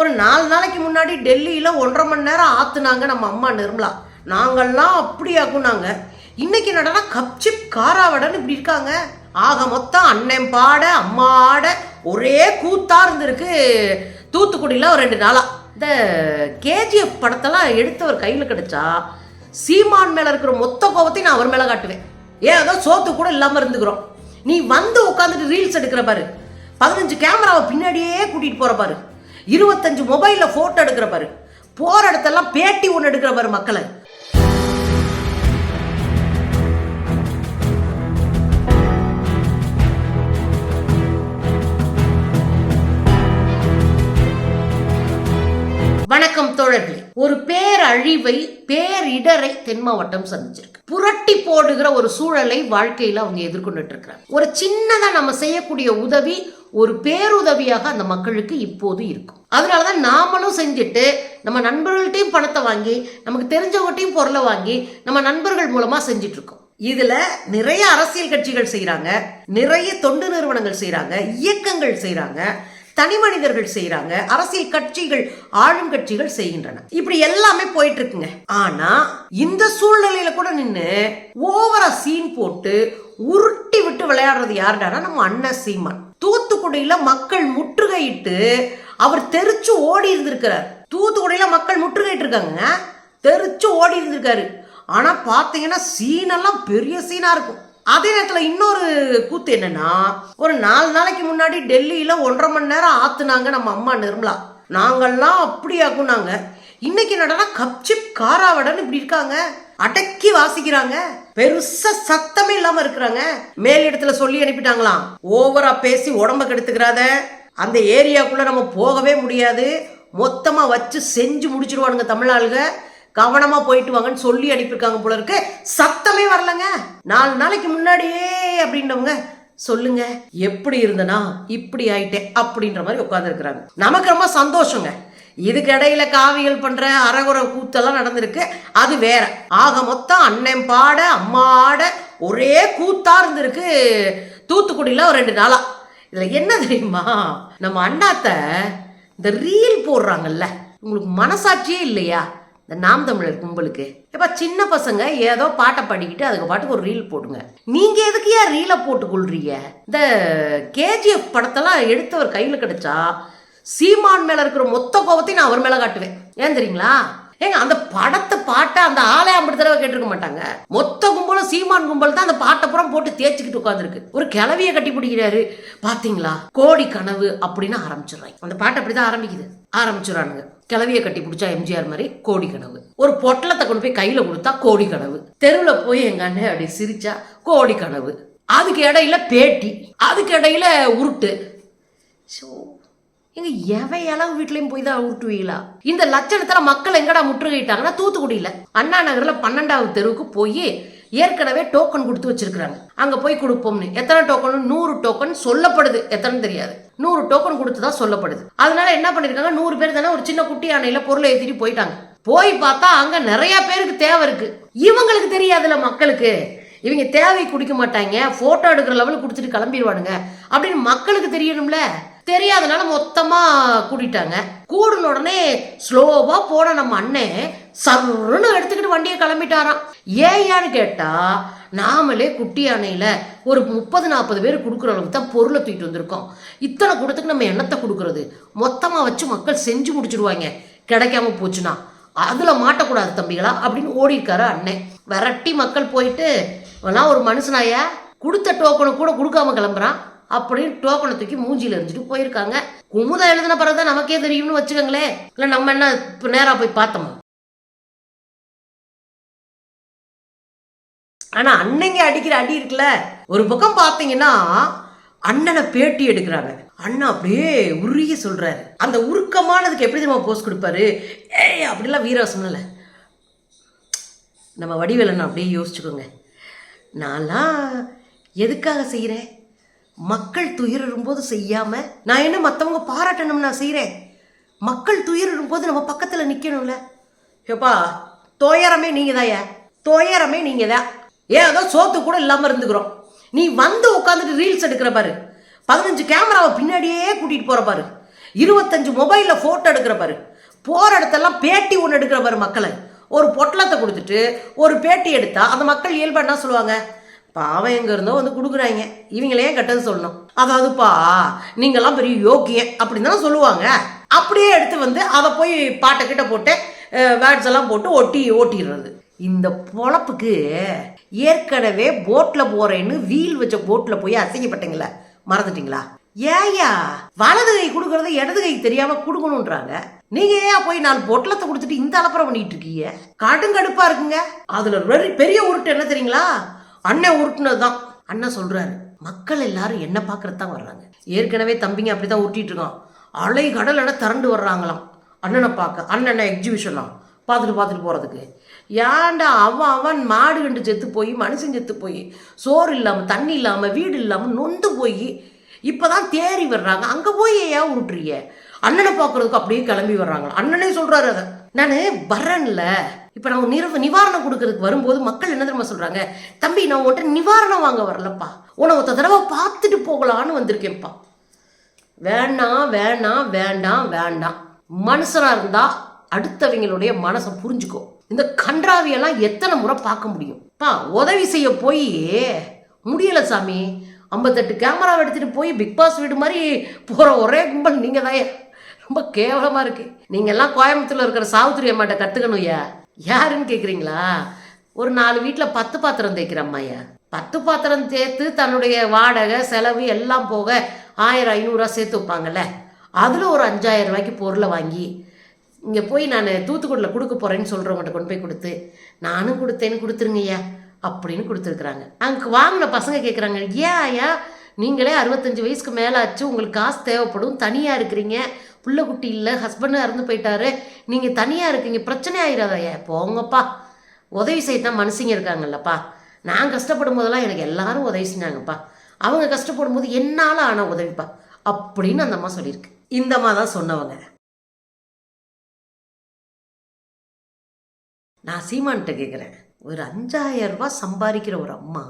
ஒரு நாலு நாளைக்கு முன்னாடி டெல்லியில் ஒன்றரை மணி நேரம் ஆத்துனாங்க நம்ம அம்மா நிர்மலா. நாங்கள்லாம் அப்படி ஆகுனாங்க இன்னைக்கு நடனா கப்சிப் காராவடன்னு இப்படி இருக்காங்க? ஆக மொத்தம் அண்ணன் பாட அம்மா ஆட ஒரே கூத்தா இருந்திருக்கு. தூத்துக்குடியில் ஒரு ரெண்டு நாளா. இந்த கேஜிஎஃப் படத்தெல்லாம் எடுத்தவர் கையில் கிடைச்சா சீமான் மேல இருக்கிற மொத்த கோபத்தையும் நான் அவர் மேல காட்டுவேன். ஏன்? ஏதோ சோத்து கூட இல்லாம இருந்துக்கிறோம். நீ வந்து உட்காந்துட்டு ரீல்ஸ் எடுக்கிற பாரு. பதினஞ்சு கேமராவை பின்னாடியே கூட்டிட்டு போற பாரு. இருபத்தஞ்சு மொபைலில் ஃபோட்டோ எடுக்கிற பாரு. போற இடத்தெல்லாம் பேட்டி ஒன்று எடுக்கிற பாரு மக்களை. வணக்கம் தோழர்களே. ஒரு பேரழிவை பேரிடரை தென் மாவட்டம் சந்திச்சிருக்கு. புரட்டி போடுகிற ஒரு சூழலை வாழ்க்கையில் அவங்க எதிர்கொண்டுட்டு இருக்கிறாங்க ஒரு சின்னதாக நம்ம செய்யக்கூடிய உதவி ஒரு பேருதவியாக அந்த மக்களுக்கு இப்போது இருக்கும். அதனால தான் நாமளும் செஞ்சுட்டு நம்ம நண்பர்கள்ட்டையும் பணத்தை வாங்கி நமக்கு தெரிஞ்சவங்கட்டையும் பொருளை வாங்கி நம்ம நண்பர்கள் மூலமாக செஞ்சுட்டு இருக்கோம் இதுல நிறைய அரசியல் கட்சிகள் செய்கிறாங்க நிறைய தொண்டு நிறுவனங்கள் செய்கிறாங்க இயக்கங்கள் செய்கிறாங்க தனி மனிதர்கள் செய்யறாங்க அரசியல் கட்சிகள் ஆளும் கட்சிகள் செய்கின்றன. இப்படி எல்லாமே போயிட்டு இருக்குங்க ஆனா இந்த சூழ்நிலையில கூட நின்னு ஓவரா சீன் போட்டு உருட்டி விட்டு விளையாடுறது யாருடானா நம்ம அண்ணன் சீமான். தூத்துக்குடியில மக்கள் முற்றுகையிட்டு அவர் தெரிச்சு ஓடி இருந்திருக்கிறார். தூத்துக்குடியில மக்கள் முற்றுகையிட்டு இருக்காங்க. தெரிச்சு ஓடி இருந்திருக்காரு. ஆனா பாத்தீங்கன்னா சீனெல்லாம் பெரிய சீனா இருக்கும். அதே நேரத்தில் இன்னொரு கூத்து என்னன்னா ஒரு நாலு நாளைக்கு முன்னாடி டெல்லியில் ஒன்றரை மணி நேரம் ஆத்துனாங்க நம்ம அம்மா நிர்மலா. நாங்கள்லாம் அப்படி ஆக்குனாங்க இன்னைக்கு என்னடா கப்சிப் காராவடன்னு இப்படி இருக்காங்க. அடக்கி வாசிக்கிறாங்க. பெருசா சத்தமே இல்லாம இருக்கிறாங்க. மேல் இடத்துல சொல்லி அனுப்பிட்டாங்களாம். ஓவரா பேசி உடம்ப கெடுத்துக்கிறாத. அந்த ஏரியாக்குள்ள நம்ம போகவே முடியாது. மொத்தமா வச்சு செஞ்சு முடிச்சிருவானுங்க தமிழ் ஆளுங்க கவனமா போயிட்டு வாங்கன்னு சொல்லி அனுப்பியிருக்காங்க போல இருக்கு. சத்தமே வரலங்க. நாலு நாளைக்கு முன்னாடியே அப்படின்றவங்க சொல்லுங்க எப்படி இருந்தனா இப்படி ஆயிட்டேன் அப்படின்ற மாதிரி உட்காந்துருக்குறாங்க நமக்கு ரொம்ப சந்தோஷங்க. இதுக்கு இடையில காவியல் பண்ற அறகுற கூத்தெல்லாம் நடந்திருக்கு. அது வேற. ஆக மொத்தம் அண்ணன் பாட அம்மா ஆட ஒரே கூத்தா இருந்திருக்கு. தூத்துக்குடியில ஒரு ரெண்டு நாளா. இதுல என்ன தெரியுமா? நம்ம அண்ணாத்த இந்த ரீல் போடுறாங்கல்ல. உங்களுக்கு மனசாட்சியே இல்லையா? இந்த நாம் தமிழர் கும்பலுக்கு. இப்போ சின்ன பசங்க ஏதோ பாட்டை பாடிக்கிட்டு அதுக்கு பாட்டுக்கு ஒரு ரீல் போடுங்க. நீங்கள் எதுக்கு ஏன் ரீலை போட்டுக்கொள்றீங்க? இந்த கேஜிஎஃப் படத்தெல்லாம் எடுத்தவர் கையில் கிடைச்சா சீமான் மேலே இருக்கிற மொத்த கோபத்தையும் நான் அவர் மேலே காட்டுவேன். ஏன் தெரியுங்களா? ஏங்க அந்த படத்தை பாட்டை அந்த ஆளே ஐம்பது தடவை கேட்டிருக்க மாட்டாங்க. மொத்த கும்பலும் சீமான் கும்பல் தான் அந்த பாட்டை புறம் போட்டு தேய்ச்சிக்கிட்டு உட்காந்துருக்கு ஒரு கிளவியை கட்டி பிடிக்கிறாரு. பாத்தீங்களா? கோடி கனவு அப்படின்னு ஆரம்பிச்சிடுறாங்க. அந்த பாட்டு அப்படிதான் ஆரம்பிக்குது. ஆரம்பிச்சிடறானுங்க. கிளவியை கட்டி பிடிச்சா எம்ஜிஆர் மாதிரி கோடி கனவு. ஒரு பொட்டலத்தை கொண்டு போய் கையில் கொடுத்தா கோடி கனவு. தெருவில் போய் எங்கள் அண்ணன் அப்படி சிரிச்சா கோடி கனவு. அதுக்கு இடையில பேட்டி அதுக்கு இடையில உருட்டு. ஸோ எங்க எவை அளவு வீட்லயும் போய் தான் ஊட்டுவீங்களா இந்த லட்சணத்துல மக்கள் எங்கடா முற்றுகையிட்டாங்கன்னா தூத்துக்குடியில. அண்ணா நகர்ல பன்னெண்டாவது தெருவுக்கு போய் ஏற்கனவே டோக்கன் கொடுத்து வச்சிருக்கிறாங்க. அங்க போய் கொடுப்போம்னு. எத்தனை டோக்கன் நூறு டோக்கன் சொல்லப்படுது. எத்தனை தெரியாது. நூறு டோக்கன் கொடுத்து தான் சொல்லப்படுது. அதனால என்ன பண்ணிருக்காங்க? நூறு பேர் தானே ஒரு சின்ன குட்டி அணையில பொருளை ஏற்றிட்டு போயிட்டாங்க. போய் பார்த்தா அங்க நிறைய பேருக்கு தேவை இருக்கு. இவங்களுக்கு தெரியாதுல மக்களுக்கு. இவங்க தேவை குடிக்க மாட்டாங்க. போட்டோ எடுக்கிற லெவலுக்கு குடிச்சிட்டு கிளம்பிடுவானுங்க. அப்படின்னு மக்களுக்கு தெரியணும்ல. தெரியாதனால மொத்தமா கூட்டிட்டாங்க கூடுன உடனே ஸ்லோவா போன நம்ம அண்ணன் சருன்னு எடுத்துக்கிட்டு வண்டியை கிளம்பிட்டாராம். ஏயான்னு கேட்டால் நாமளே குட்டி அணையில் ஒரு முப்பது நாற்பது பேர் கொடுக்குற அளவுக்கு தான் பொருளை தூக்கிட்டு வந்திருக்கோம். இத்தனை கூடத்துக்கு நம்ம எண்ணத்தை கொடுக்கறது? மொத்தமாக வச்சு மக்கள் செஞ்சு முடிச்சிடுவாங்க கிடைக்காம போச்சுன்னா. அதில் மாட்டக்கூடாது தம்பிகளா அப்படின்னு ஓடிருக்காரு அண்ணன் விரட்டி மக்கள் போயிட்டு நான் ஒரு மனுஷனாயா? கொடுத்த டோக்கனை கூட கொடுக்காம கிளம்புறான்? அப்படின்னு டோக்கனை தூக்கி மூஞ்சியில் எரிஞ்சிட்டு போயிருக்காங்க. குமுதா எழுதின பிறகுதான் நமக்கே தெரியும்னு வச்சுக்கோங்களேன். இல்லை நம்ம என்ன இப்போ நேராக போய் பார்த்தோமா? ஆனா அண்ணங்க அடிக்கிற அடி இருக்குல்ல ஒரு பக்கம் பாத்தீங்கன்னா அண்ணனை பேட்டி எடுக்கிறாங்க. அண்ணன் அப்படியே உருகி சொல்றாரு. அந்த உருக்கமானதுக்கு எப்படி தெரியுமா போஸ்ட் கொடுப்பாரு? ஏய் அப்படிலாம் வீரவசம் இல்லை. நம்ம வடிவேலன் அப்படியே யோசிச்சுக்கோங்க. நான்லாம் எதுக்காக செய்கிறேன் மக்கள் துயரும் போது செய்யாமல் நான் என்ன மற்றவங்க பாராட்டணும் நான் செய்கிறேன் மக்கள் துயரும் போது நம்ம பக்கத்தில் நிற்கணும்ல ஏப்பா துயரமே நீங்கள் தாயா துயரமே நீங்கள் தான் ஏன் ஏதோ சோத்து கூட இல்லாமல் இருந்துக்கிறோம். நீ வந்து உட்காந்துட்டு ரீல்ஸ் எடுக்கிற பாரு. பதினஞ்சு கேமராவை பின்னாடியே கூட்டிகிட்டு போகிற பாரு. இருபத்தஞ்சு மொபைலில் ஃபோட்டோ எடுக்கிற பாரு. போகிற இடத்தெல்லாம் பேட்டி ஒன்று எடுக்கிற பாரு மக்களை. ஒரு பொட்டலத்தை கொடுத்துட்டு ஒரு பேட்டி எடுத்தா அந்த மக்கள் இயல்பாக என்ன சொல்லுவாங்க? பாவம் எங்கே இருந்தோ வந்து கொடுக்குறாங்க. இவங்களே கட்டது சொல்லணும். அதாவதுப்பா நீங்கள்லாம் பெரிய யோக்கிய அப்படின்னு தானே சொல்லுவாங்க. அப்படியே எடுத்து வந்து அதை போய் பாட்டை கிட்ட போட்டு வேர்ட்ஸ் எல்லாம் போட்டு ஒட்டி ஓட்டிடுறது. இந்த பொழப்புக்கு ஏற்கனவே போட்டில் போறேன்னு வீல் வச்ச போட்டில் போய் அசிங்கப்பட்டீங்களா மறந்துட்டீங்களா? ஏயா வலது கை கொடுக்கறது இடது கை தெரியாம கொடுக்கணுன்றாங்க நீங்க ஏன் போய் நாலு பொட்டலத்தை கொடுத்துட்டு இந்த அலப்பறம் பண்ணிட்டு இருக்கீங்க? கடுங்கடுப்பா இருக்குங்க. அதுல பெரிய உருட்டு என்ன தெரியுங்களா? அண்ணன் உருட்டுனதுதான். அண்ணன் சொல்றாரு மக்கள் எல்லாரும் என்ன பார்க்கறது தான் வர்றாங்க. ஏற்கனவே தம்பிங்க அப்படிதான் உருட்டிட்டு இருக்கான். அலை கடல் என திரண்டு வர்றாங்களாம். அண்ணனை பார்க்க அண்ணனை எக்ஸிபிஷன்லாம் பார்த்துட்டு பார்த்துட்டு போகிறதுக்கு ஏன்டா அவன் அவன் மாடு கண்டு செத்து போய் மனுஷன் செத்து போய் சோறு இல்லாமல் தண்ணி இல்லாமல் வீடு இல்லாமல் நொந்து போய் இப்போ தான் தேறி வர்றாங்க. அங்கே போய் ஏன் உருட்டுறிய அண்ணனை பார்க்குறதுக்கு அப்படியே கிளம்பி வர்றாங்க. அண்ணனே சொல்கிறாரு அதை. நான் வரேன்ல. இப்போ நம்ம நிற நிவாரணம் கொடுக்கறதுக்கு வரும்போது மக்கள் என்ன தெரியுமா சொல்கிறாங்க தம்பி நான் உன்ட்ட நிவாரணம் வாங்க வரலப்பா. உன்னை ஒருத்த தடவை பார்த்துட்டு போகலான்னு வந்திருக்கேன்ப்பா. வேண்டாம் வேண்டாம் வேண்டாம் வேண்டாம். மனுஷனாக இருந்தால் அடுத்தவங்களுடைய மனசை புரிஞ்சுக்கோ. இந்த கன்றாவியெல்லாம் எத்தனை முறை பார்க்க முடியும்? பா உதவி செய்ய போய் முடியல சாமி. ஐம்பத்தெட்டு கேமராவை எடுத்துகிட்டு போய் பிக் பாஸ் வீடு மாதிரி போகிற ஒரே கும்பல் நீங்கள் தான் ரொம்ப கேவலமாக இருக்குது நீங்கள்லாம் எல்லாம் இருக்கிற சாவுத்திரி அம்மாட்ட கற்றுக்கணும் ஐயா. யாருன்னு கேட்குறீங்களா ஒரு நாலு வீட்டில் பத்து பாத்திரம் தேய்க்கிற அம்மாயா பத்து பாத்திரம் சேர்த்து தன்னுடைய வாடகை செலவு எல்லாம் போக ஆயிரம் ஐநூறுரூவா சேர்த்து வைப்பாங்கல்ல. அதில் ஒரு அஞ்சாயிரம் ரூபாய்க்கு பொருளை வாங்கி இங்கே போய் நான் தூத்துக்குடியில் கொடுக்க போகிறேன்னு சொல்கிறவங்கள்ட்ட கொண்டு போய் கொடுத்து நானும் கொடுத்தேன்னு கொடுத்துருங்கய்யா அப்படின்னு கொடுத்துருக்குறாங்க. அங்கே வாங்கின பசங்க கேட்குறாங்க ஏன் ஐயா நீங்களே அறுபத்தஞ்சு வயசுக்கு மேலே ஆச்சு உங்களுக்கு காசு தேவைப்படும் தனியாக இருக்கிறீங்க புள்ள குட்டி இல்லை ஹஸ்பண்டும் இறந்து போயிட்டாரு நீங்கள் தனியாக இருக்கீங்க பிரச்சனை ஆயிடாதயா போங்கப்பா. உதவி செய்யத்தான் மனுஷங்க இருக்காங்கல்லப்பா. நான் கஷ்டப்படும் போதெல்லாம் எனக்கு எல்லாரும் உதவி செஞ்சாங்கப்பா. அவங்க கஷ்டப்படும் போது என்னால் ஆன உதவிப்பா அப்படின்னு அந்த அம்மா சொல்லியிருக்கு. இந்த அம்மா தான் சொன்னவங்க. நான் சீமான்கிட்ட கேட்குறேன் ஒரு அஞ்சாயிரம் ரூபாய் சம்பாதிக்கிற ஒரு அம்மா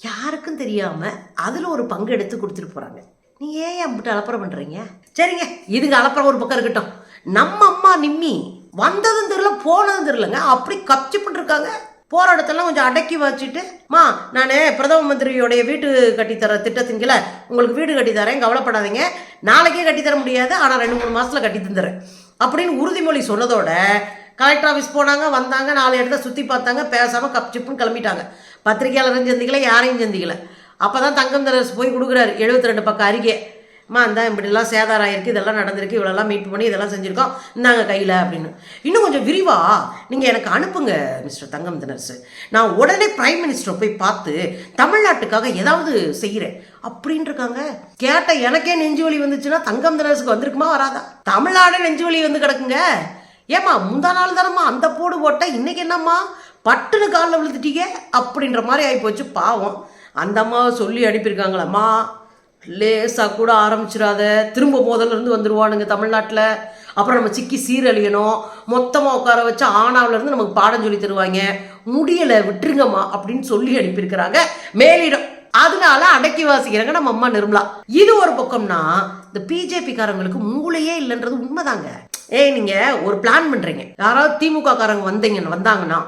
யாருக்கும் தெரியாமல் அதில் ஒரு பங்கு எடுத்து கொடுத்துட்டு போகிறாங்க நீ ஏன் அம்பிட்டு அலப்பறம் பண்ணுறீங்க சரிங்க இதுங்க அலப்பறம் ஒரு பக்கம் இருக்கட்டும். நம்ம அம்மா நிம்மி வந்ததும் தெரியல போனதும் தெரியலங்க. அப்படி கப்சி பண்ணிருக்காங்க இடத்தெல்லாம் கொஞ்சம் அடக்கி வச்சுட்டு மா நான் பிரதம மந்திரியோடைய வீட்டு கட்டித்தர திட்டத்தின் கீழே உங்களுக்கு வீடு கட்டித்தரேன் கவலைப்படாதீங்க. நாளைக்கே கட்டித்தர முடியாது ஆனால் ரெண்டு மூணு மாதத்தில் கட்டி தந்துடுறேன். அப்படின்னு உறுதிமொழி சொன்னதோட கலெக்டர் ஆஃபீஸ் போனாங்க வந்தாங்க நாலு இடத்த சுற்றி பார்த்தாங்க பேசாமல் கப் சிப்புன்னு கிளம்பிட்டாங்க. பத்திரிகையாளரும் சந்திக்கல யாரையும் சந்திக்கல அப்போ தான் தங்கம் தரசு போய் கொடுக்குறாரு எழுபத்தி ரெண்டு பக்கம் அறிக்கை அம்மா இந்த இப்படிலாம் சேதாரம் ஆயிருக்கு இதெல்லாம் நடந்திருக்கு இவ்வளோலாம் மீட் பண்ணி இதெல்லாம் செஞ்சுருக்கோம் இந்தாங்க கையில் அப்படின்னு. இன்னும் கொஞ்சம் விரிவா நீங்கள் எனக்கு அனுப்புங்க மிஸ்டர் தங்கம் தினர்ஸு நான் உடனே பிரைம் மினிஸ்டரை போய் பார்த்து தமிழ்நாட்டுக்காக ஏதாவது செய்கிறேன் அப்படின்னு இருக்காங்க கேட்ட எனக்கே நெஞ்சு வலி வந்துச்சுன்னா தங்கம் தினர்ஸுக்கு வந்திருக்குமா வராதா? தமிழ்நாடே நெஞ்சு வலி வந்து கிடக்குங்க. ஏம்மா முந்தா நாள் தானம்மா அந்த போடு போட்டால் இன்றைக்கி என்னம்மா? பட்டுன்னு காலில் விழுந்துட்டீங்க? அப்படின்ற மாதிரி ஆகிப்போச்சு பாவம். அந்த அம்மாவை சொல்லி அனுப்பியிருக்காங்களம்மா. லேசாக கூட ஆரம்பிச்சிடாத. திரும்ப முதல்ல இருந்து வந்துருவானுங்க தமிழ்நாட்டில். அப்புறம் நம்ம சிக்கி சீரழியணும். மொத்தமாக உட்கார வச்சு ஆனாவிலேருந்து நமக்கு பாடம் சொல்லி தருவாங்க. முடியலை விட்டுருங்கம்மா அப்படின்னு சொல்லி அனுப்பியிருக்கிறாங்க. மேலிடம் அதனால அடக்கி வாசிக்கிறாங்க நம்ம அம்மா நிர்மலா. இது ஒரு பக்கம்னா இந்த பிஜேபி காரங்களுக்கு மூளையே இல்லைன்றது உண்மைதாங்க. ஏய் நீங்க ஒரு பிளான் பண்றீங்க. யாராவது திமுக காரங்க வந்தீங்க வந்தாங்கன்னா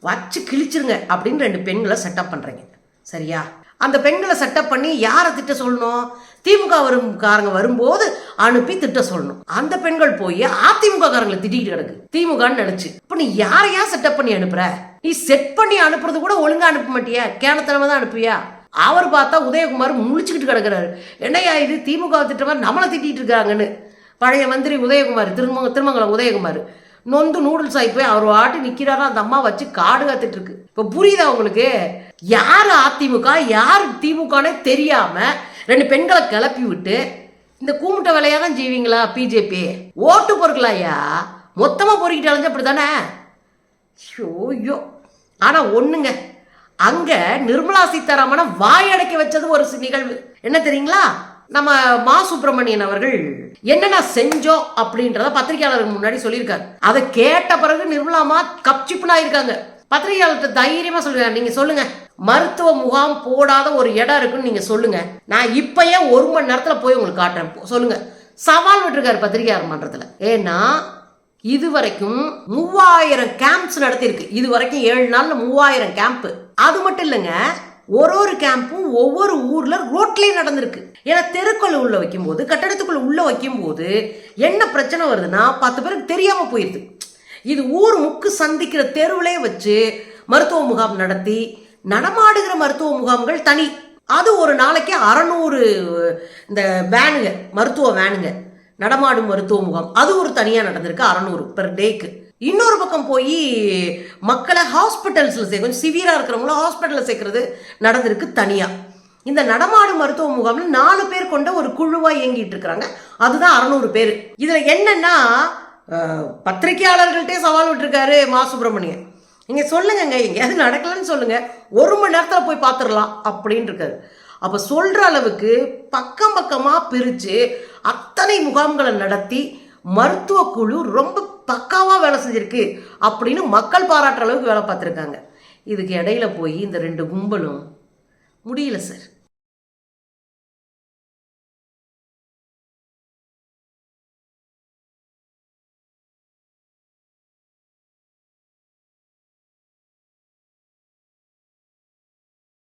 வச்சு கிழிச்சிருங்க அப்படின்னு ரெண்டு பெண்களை செட்டப் பண்றீங்க. சரியா? அந்த பெண்களை செட்டப் பண்ணி யாரை திட்ட சொல்லணும்? திமுக வரும் காரங்க வரும்போது அனுப்பி திட்ட சொல்லணும். அந்த பெண்கள் போய் அதிமுக காரங்களை திட்டிட்டு கிடக்கு. திமுகன்னு நினைச்சு. இப்ப நீ யாரையா செட்டப் பண்ணி அனுப்புற? நீ செட் பண்ணி அனுப்புறது கூட ஒழுங்கா அனுப்ப மாட்டியா? கேனத்தனமா தான் அனுப்புவியா? அவர் பார்த்தா உதயகுமார் முழிச்சுக்கிட்டு கிடக்கிறாரு. என்னையா இது? திமுக திட்டமாக நம்மளை திட்டிகிட்டு இருக்காங்கன்னு. பழைய மந்திரி உதயகுமார் திருமங்க திருமங்கலம் உதயகுமார். நொந்து நூடுல்ஸ் ஆகி போய் அவர் ஆட்டி நிற்கிறாரோ அந்த அம்மா வச்சு காடு காத்துட்டு இருக்கு. இப்போ புரியுதா உங்களுக்கு? யார் அதிமுக யார் திமுகனே தெரியாம ரெண்டு பெண்களை கிளப்பி விட்டு இந்த கூமுட்ட வேலையாக தான் செய்வீங்களா பிஜேபி? ஓட்டு பொறுக்கலாயா? மொத்தமாக பொறுக்கிட்டு அப்படி தானே ஐயோ. ஆனால் ஒன்றுங்க அங்க நிர்மலா சீதாராமனை வாயடைக்க வச்சது ஒரு நிகழ்வு. என்ன தெரியுங்களா? நம்ம மா சுப்பிரமணியன் அவர்கள் என்னென்ன செஞ்சோம் அப்படின்றத பத்திரிகையாளருக்கு முன்னாடி சொல்லியிருக்காரு. அதை கேட்ட பிறகு நிர்மலாமா கப்சிப்புனா இருக்காங்க பத்திரிகையாளர்கிட்ட தைரியமா சொல்லுங்க. நீங்க சொல்லுங்க. மருத்துவ முகாம் போடாத ஒரு இடம் இருக்குன்னு நீங்க சொல்லுங்க. நான் இப்பயே ஒரு மணி நேரத்துல போய் உங்களுக்கு காட்டுறேன். சொல்லுங்க. சவால் விட்டுருக்காரு பத்திரிகையாளர் மன்றத்தில். ஏன்னா இது வரைக்கும் மூவாயிரம் கேம்ப்ஸ் நடத்தியிருக்கு. இது வரைக்கும் ஏழு நாள்ல மூவாயிரம் கேம்ப் அது மட்டும் இல்லைங்க ஒரு ஒரு கேம்பும் ஒவ்வொரு ஊர்ல ரோட்லயே நடந்திருக்கு. ஏன்னா தெருக்குள்ள உள்ள வைக்கும்போது கட்டடத்துக்குள்ள உள்ள வைக்கும்போது என்ன பிரச்சனை வருதுன்னா பத்து பேருக்கு தெரியாம போயிடுது இது ஊர் முக்கு சந்திக்கிற தெருவிலே வச்சு மருத்துவ முகாம் நடத்தி நடமாடுகிற மருத்துவ முகாம்கள் தனி. அது ஒரு நாளைக்கு அறநூறு இந்த வேனுங்க மருத்துவ வேனுங்க நடமாடும் மருத்துவ முகாம். அது ஒரு தனியாக நடந்திருக்கு அறநூறு பெர் டேக்கு இன்னொரு பக்கம் போய் மக்களை ஹாஸ்பிட்டல்ஸில் சேர்க்க கொஞ்சம் சிவியராக இருக்கிறவங்கள ஹாஸ்பிட்டலில் சேர்க்கறது நடந்திருக்கு தனியாக இந்த நடமாடும் மருத்துவ முகாமில் நாலு பேர் கொண்ட ஒரு குழுவாக இயங்கிட்டு இருக்கிறாங்க. அதுதான் அறநூறு பேர். இதில் என்னன்னா பத்திரிகையாளர்கள்ட்டே சவால் விட்டுருக்காரு மா. சுப்பிரமணியன். நீங்கள் சொல்லுங்கங்க எங்கேயாவது நடக்கலன்னு சொல்லுங்க. ஒரு மணி நேரத்தில் போய் பார்த்துடலாம் அப்படின்னு இருக்காரு. அப்போ சொல்கிற அளவுக்கு பக்கம் பக்கமாக பிரித்து அத்தனை முகாம்களை நடத்தி மருத்துவ குழு ரொம்ப பக்காவாக வேலை செஞ்சிருக்கு அப்படின்னு மக்கள் பாராட்டுற அளவுக்கு வேலை பார்த்துருக்காங்க. இதுக்கு இடையில போய் இந்த ரெண்டு கும்பலும் முடியல சார்.